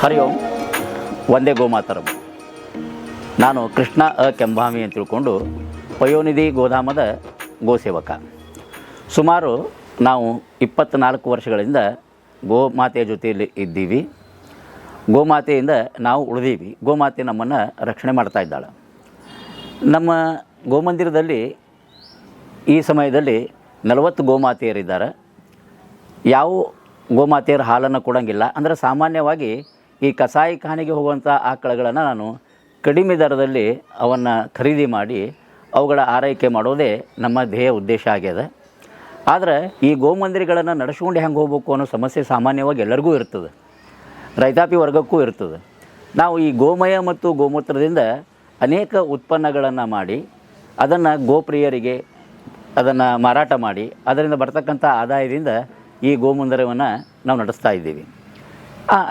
ಹರಿ ಓಂ ಒಂದೇ ಗೋಮಾತರಂ. ನಾನು ಕೃಷ್ಣ ಅ ಕೆಂಭಾಮಿ ಅಂತ ತಿಳ್ಕೊಂಡು ಪಯೋನಿಧಿ ಗೋಧಾಮದ ಗೋಸೇವಕ. ಸುಮಾರು ನಾವು ಇಪ್ಪತ್ತ್ನಾಲ್ಕು ವರ್ಷಗಳಿಂದ ಗೋಮಾತೆಯ ಜೊತೆಯಲ್ಲಿ ಇದ್ದೀವಿ. ಗೋಮಾತೆಯಿಂದ ನಾವು ಉಳಿದೀವಿ. ಗೋಮಾತೆ ನಮ್ಮನ್ನು ರಕ್ಷಣೆ ಮಾಡ್ತಾ ಇದ್ದಾಳೆ. ನಮ್ಮ ಗೋಮಂದಿರದಲ್ಲಿ ಈ ಸಮಯದಲ್ಲಿ ನಲವತ್ತು ಗೋಮಾತೆಯರಿದ್ದಾರೆ. ಯಾವ ಗೋಮಾತೆಯರ ಹಾಲನ್ನು ಕೊಡೋಂಗಿಲ್ಲ. ಅಂದರೆ ಸಾಮಾನ್ಯವಾಗಿ ಈ ಕಸಾಯಿ ಖಾನೆಗೆ ಹೋಗುವಂಥ ಆಕಳಗಳನ್ನು ನಾನು ಕಡಿಮೆ ದರದಲ್ಲಿ ಅವನ್ನು ಖರೀದಿ ಮಾಡಿ ಅವುಗಳ ಆರೈಕೆ ಮಾಡೋದೇ ನಮ್ಮ ಧ್ಯೇಯ ಉದ್ದೇಶ ಆಗ್ಯದ. ಆದರೆ ಈ ಗೋಮಂದಿರಗಳನ್ನು ನಡೆಸ್ಕೊಂಡು ಹೆಂಗೆ ಹೋಗ್ಬೇಕು ಅನ್ನೋ ಸಮಸ್ಯೆ ಸಾಮಾನ್ಯವಾಗಿ ಎಲ್ಲರಿಗೂ ಇರ್ತದೆ. ರೈತಾಪಿ ವರ್ಗಕ್ಕೂ ಇರ್ತದೆ. ನಾವು ಈ ಗೋಮಯ ಮತ್ತು ಗೋಮೂತ್ರದಿಂದ ಅನೇಕ ಉತ್ಪನ್ನಗಳನ್ನು ಮಾಡಿ, ಅದನ್ನು ಗೋಪ್ರಿಯರಿಗೆ ಅದನ್ನು ಮಾರಾಟ ಮಾಡಿ, ಅದರಿಂದ ಬರ್ತಕ್ಕಂಥ ಆದಾಯದಿಂದ ಈ ಗೋಮಂದಿರವನ್ನು ನಾವು ನಡೆಸ್ತಾ ಇದ್ದೀವಿ.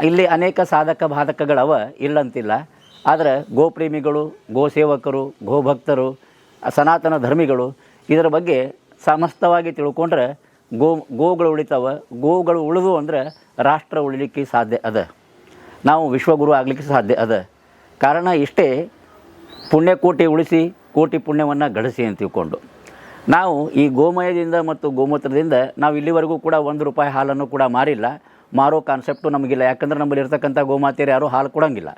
ಇಲ್ಲಿ ಅನೇಕ ಸಾಧಕ ಬಾಧಕಗಳವ ಇಲ್ಲಂತಿಲ್ಲ. ಆದರೆ ಗೋಪ್ರೇಮಿಗಳು, ಗೋಸೇವಕರು, ಗೋಭಕ್ತರು, ಸನಾತನ ಧರ್ಮಿಗಳು ಇದರ ಬಗ್ಗೆ ಸಮಸ್ತವಾಗಿ ತಿಳ್ಕೊಂಡ್ರೆ ಗೋ, ಗೋಗಳು ಉಳಿತಾವ. ಗೋಗಳು ಉಳಿದು ಅಂದ್ರೆ ರಾಷ್ಟ್ರ ಉಳಿಲಿಕ್ಕೆ ಸಾಧ್ಯ ಅದ. ನಾವು ವಿಶ್ವಗುರು ಆಗಲಿಕ್ಕೆ ಸಾಧ್ಯ ಅದ. ಕಾರಣ ಇಷ್ಟೇ ಪುಣ್ಯ ಕೋಟಿ ಉಳಿಸಿ, ಕೋಟಿ ಪುಣ್ಯವನ್ನು ಗಳಿಸಿ ಅಂತ ತಿಳ್ಕೊಂಡು. ನಾವು ಈ ಗೋಮಯದಿಂದ ಮತ್ತು ಗೋಮೂತ್ರದಿಂದ ನಾವು ಇಲ್ಲಿವರೆಗೂ ಕೂಡ ಒಂದು ರೂಪಾಯಿ ಹಾಲನ್ನು ಕೂಡ ಮಾರಿಲ್ಲ. ಮಾರೋ ಕಾನ್ಸೆಪ್ಟು ನಮಗಿಲ್ಲ. ಯಾಕಂದ್ರೆ ನಮ್ಮಲ್ಲಿ ಇರ್ತಕ್ಕಂಥ ಗೋಮಾತೆಯರು ಯಾರೂ ಹಾಲು ಕೊಡೋಂಗಿಲ್ಲ.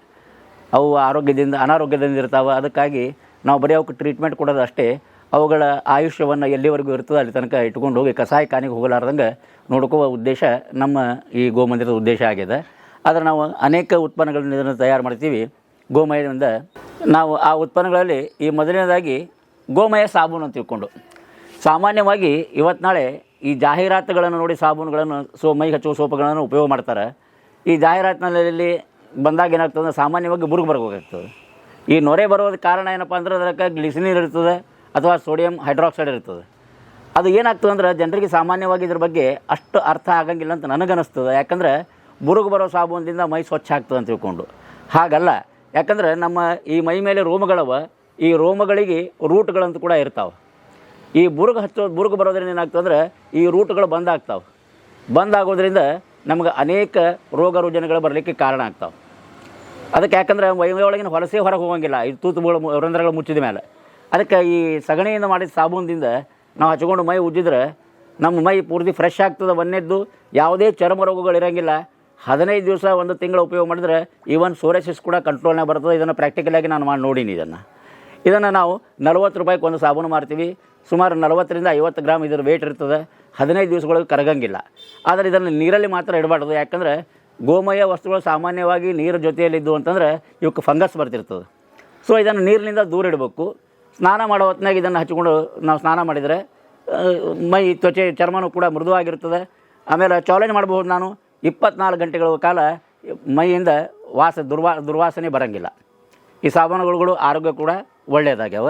ಅವು ಆರೋಗ್ಯದಿಂದ, ಅನಾರೋಗ್ಯದಿಂದ ಇರ್ತಾವೆ. ಅದಕ್ಕಾಗಿ ನಾವು ಬರೀ ಅವಕ್ಕೆ ಟ್ರೀಟ್ಮೆಂಟ್ ಕೊಡೋದು ಅಷ್ಟೇ. ಅವುಗಳ ಆಯುಷ್ಯವನ್ನು ಎಲ್ಲಿವರೆಗೂ ಇರ್ತದೆ ಅಲ್ಲಿ ತನಕ ಇಟ್ಕೊಂಡು ಹೋಗಿ ಕಸಾಯಿ ಕಾನಿಗೆ ಹೋಗಲಾರ್ದಂಗೆ ನೋಡ್ಕೋ ಉದ್ದೇಶ ನಮ್ಮ ಈ ಗೋಮಂದಿರದ ಉದ್ದೇಶ ಆಗಿದೆ. ಆದರೆ ನಾವು ಅನೇಕ ಉತ್ಪನ್ನಗಳನ್ನು ಇದನ್ನು ತಯಾರು ಮಾಡ್ತೀವಿ. ಗೋಮಯದಿಂದ ನಾವು ಆ ಉತ್ಪನ್ನಗಳಲ್ಲಿ ಈ ಮೊದಲನೇದಾಗಿ ಗೋಮಯ ಸಾಬೂನು ಅಂತ ತಿಳ್ಕೊಂಡು. ಸಾಮಾನ್ಯವಾಗಿ ಇವತ್ತು ನಾಳೆ ಈ ಜಾಹೀರಾತುಗಳನ್ನು ನೋಡಿ ಸಾಬೂನುಗಳನ್ನು ಸೋ ಮೈ ಹಚ್ಚುವ ಸೋಪುಗಳನ್ನು ಉಪಯೋಗ ಮಾಡ್ತಾರೆ. ಈ ಜಾಹೀರಾತಿನಲ್ಲಿ ಬಂದಾಗ ಏನಾಗ್ತದೆ? ಅಂದ್ರೆ ಸಾಮಾನ್ಯವಾಗಿ ಬುರುಗು ಬರಬೇಕಾಗ್ತದೆ ಈ ನೊರೆ ಬರೋದಕ್ಕೆ ಕಾರಣ ಏನಪ್ಪ ಅಂದ್ರೆ ಅದಕ್ಕೆ ಗ್ಲಿಸಿನಿನ್ ಇರ್ತದೆ ಅಥವಾ ಸೋಡಿಯಂ ಹೈಡ್ರಾಕ್ಸೈಡ್ ಇರ್ತದೆ ಅದು ಏನಾಗ್ತದೆ ಅಂದ್ರೆ ಜನರಿಗೆ ಸಾಮಾನ್ಯವಾಗಿ ಇದ್ರ ಬಗ್ಗೆ ಅಷ್ಟು ಅರ್ಥ ಆಗಂಗಿಲ್ಲ ಅಂತ ನನಗನ್ನಿಸ್ತದೆ. ಯಾಕಂದ್ರೆ ಬುರುಗು ಬರೋ ಸಾಬೂನಿಂದ ಮೈ ಸ್ವಚ್ಛ ಆಗ್ತದೆ ಅಂತ ತಿಳ್ಕೊಂಡು. ಹಾಗಲ್ಲ. ಯಾಕಂದ್ರೆ ನಮ್ಮ ಈ ಮೈ ಮೇಲೆ ರೋಮಗಳವ, ಈ ರೋಮಗಳಿಗೆ ರೂಟ್ಗಳಂತೂ ಕೂಡ ಇರ್ತಾವೆ. ಈ ಬುರುಗು ಹಚ್ಚೋ ಬುರುಗು ಬರೋದ್ರಿಂದ ಏನಾಗ್ತದೆ ಅಂದ್ರೆ ಈ ರೂಟ್ಗಳು ಬಂದಾಗ್ತಾವೆ ಬಂದಾಗೋದ್ರಿಂದ ನಮ್ಗೆ ಅನೇಕ ರೋಗ ರುಜಿನಗಳು ಬರಲಿಕ್ಕೆ ಕಾರಣ ಆಗ್ತಾವೆ. ಅದಕ್ಕೆ ಯಾಕಂದ್ರೆ ಮೈಯೊಳಗಿನ ಹೊಲಸೆ ಹೊರಗೆ ಹೋಗಂಗಿಲ್ಲ. ಈ ತೂತುಗಳು ರಂಧ್ರಗಳು ಮುಚ್ಚಿದ ಮೇಲೆ ಅದಕ್ಕೆ ಈ ಸಗಣಿಯಿಂದ ಮಾಡಿದ ಸಾಬೂನಿಂದ ನಾವು ಹಚ್ಕೊಂಡು ಮೈ ಉಜ್ಜಿದ್ರೆ ನಮ್ಮ ಮೈ ಪೂರ್ತಿ ಫ್ರೆಶ್ ಆಗ್ತದೆ ಒಂದೇದ್ದು ಯಾವುದೇ ಚರ್ಮ ರೋಗಗಳು ಇರೋಂಗಿಲ್ಲ. ಹದಿನೈದು ದಿವಸ ಒಂದು ತಿಂಗಳು ಉಪಯೋಗ ಮಾಡಿದ್ರೆ ಈವನ್ ಸೋರೆಸಿಸ್ ಕೂಡ ಕಂಟ್ರೋಲ್ನಾಗ ಬರ್ತದೆ. ಇದನ್ನು ಪ್ರಾಕ್ಟಿಕಲಾಗಿ ನಾನು ಮಾಡಿ ನೋಡೀನಿ ಇದನ್ನು. ಇದನ್ನು ನಾವು ನಲ್ವತ್ತು ರೂಪಾಯಿಗೆ ಒಂದು ಸಾಬೂನು ಮಾರ್ತೀವಿ ಸುಮಾರು ನಲವತ್ತರಿಂದ ಐವತ್ತು ಗ್ರಾಮ್ ಇದರ ವೇಟ್ ಇರ್ತದೆ. ಹದಿನೈದು ದಿವಸಗಳಿಗೆ ಕರಗಂಗಿಲ್ಲ. ಆದರೆ ಇದನ್ನು ನೀರಲ್ಲಿ ಮಾತ್ರ ಇಡಬಾರ್ದು. ಯಾಕಂದರೆ ಗೋಮಯ ವಸ್ತುಗಳು ಸಾಮಾನ್ಯವಾಗಿ ನೀರು ಜೊತೆಯಲ್ಲಿದ್ದು ಅಂತಂದ್ರೆ ಇವಕ್ಕೆ ಫಂಗಸ್ ಬರ್ತಿರ್ತದೆ. ಸೊ ಇದನ್ನು ನೀರಿನಿಂದ ದೂರ ಇಡಬೇಕು. ಸ್ನಾನ ಮಾಡೋ ಹೊತ್ತಿನಾಗ ಇದನ್ನು ಹಚ್ಕೊಂಡು ನಾವು ಸ್ನಾನ ಮಾಡಿದರೆ ಮೈ ತ್ವಚೆ, ಚರ್ಮನೂ ಕೂಡ ಮೃದುವಾಗಿರ್ತದೆ. ಆಮೇಲೆ ಚಾಲೆಂಜ್ ಮಾಡಬಹುದು ನಾನು. ಇಪ್ಪತ್ನಾಲ್ಕು ಗಂಟೆಗಳ ಕಾಲ ಮೈಯಿಂದ ವಾಸ ದುರ್ವಾ, ದುರ್ವಾಸನೆ ಬರೋಂಗಿಲ್ಲ. ಈ ಸಾಬೂನುಗಳು ಆರೋಗ್ಯ ಕೂಡ ಒಳ್ಳೆಯದಾಗ್ಯಾವ